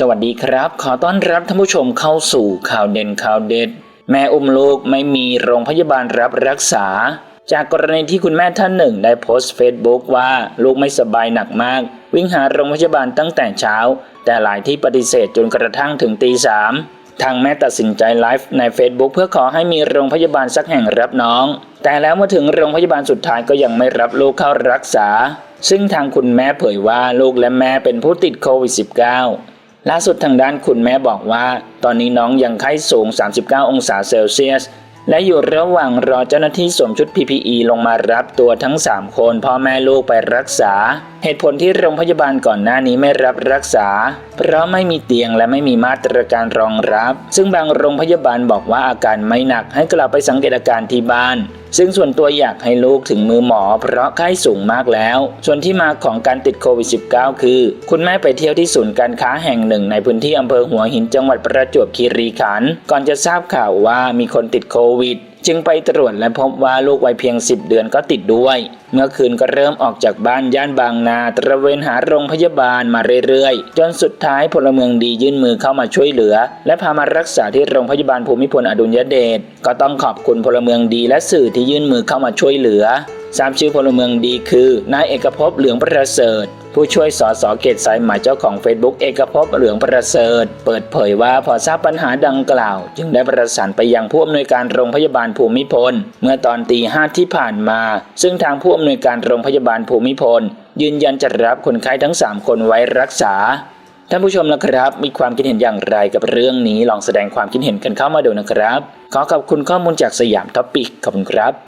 สวัสดีครับ ขอต้อนรับท่านผู้ชมเข้าสู่ข่าวเด่นข่าวเด็ด แม่อุ้มลูกไม่มีโรงพยาบาลรับรักษา จากกรณีที่คุณแม่ท่านหนึ่งได้โพสต์เฟซบุ๊กว่าลูกไม่สบายหนักมาก วิ่งหาโรงพยาบาลตั้งแต่เช้า แต่หลายที่ปฏิเสธจนกระทั่งถึงตีสามทางแม่ตัดสินใจไลฟ์ใน Facebook เพื่อขอให้มีโรงพยาบาลสักแห่งรับน้อง แต่แล้วเมื่อถึงโรงพยาบาลสุดท้ายก็ยังไม่รับลูกเข้ารักษา ซึ่งทางคุณแม่เผยว่าลูกและแม่เป็นผู้ติดโควิด -19 ล่าสุดทางด้านคุณแม่บอกว่า ตอนนี้น้องยังไข้สูง 39 องศาเซลเซียส และอยู่ระหว่างรอเจ้าหน้าที่สวมชุด PPE ลงมารับตัวทั้ง 3 คนพ่อแม่ลูกไปรักษา เหตุผลที่โรงพยาบาลก่อนหน้านี้ไม่รับรักษา เพราะไม่มีเตียงและไม่มีมาตรการรองรับ ซึ่งบางโรงพยาบาลบอกว่าอาการไม่หนักให้กลับไปสังเกตอาการที่บ้าน ซึ่งส่วนตัวอยากให้ลูกถึงมือหมอ เพราะไข้สูงมากแล้ว ส่วนที่มาของการติดโควิด -19 คือ คุณแม่ไปเที่ยวที่ศูนย์การค้าแห่งหนึ่ง ในพื้นที่อำเภอหัวหินจังหวัดประจวบคีรีขันธ์ก่อนจะทราบข่าวว่ามีคนติดโควิดจึงไปตรวจและพบว่าลูกวัยเพียง 10 เดือนก็ติดด้วย เมื่อคืนก็เริ่มออกจากบ้านย่านบางนา ตระเวนหาโรงพยาบาลมาเรื่อยๆ จนสุดท้ายพลเมืองดียื่นมือเข้ามาช่วยเหลือ และพามารักษาที่โรงพยาบาลภูมิพลอดุลยเดชก็ต้องขอบคุณพลเมืองดีและสื่อที่ยื่นมือเข้ามาช่วยเหลือทราบชื่อพลเมืองดีคือนายเอกภพเหลืองประเสริฐ ผู้ช่วยสอสอเขตสายไหมเจ้าของ Facebook เอกภพเหลืองประเสริฐ เปิดเผยว่าพอทราบปัญหาดังกล่าว จึงได้ประสานไปยังผู้อำนวยการโรงพยาบาลภูมิพล เมื่อตอนตีห้าที่ผ่านมา ซึ่งทางผู้อำนวยการโรงพยาบาลภูมิพล ยืนยันจะรับคนไข้ทั้ง 3 คนไว้รักษาท่านผู้ชมนะครับ มีความคิดเห็นอย่างไรกับเรื่องนี้ลองแสดงความคิดเห็นกันเข้ามาดูนะครับ ขอขอบคุณข้อมูลจากสยามท็อปิกขอบคุณครับ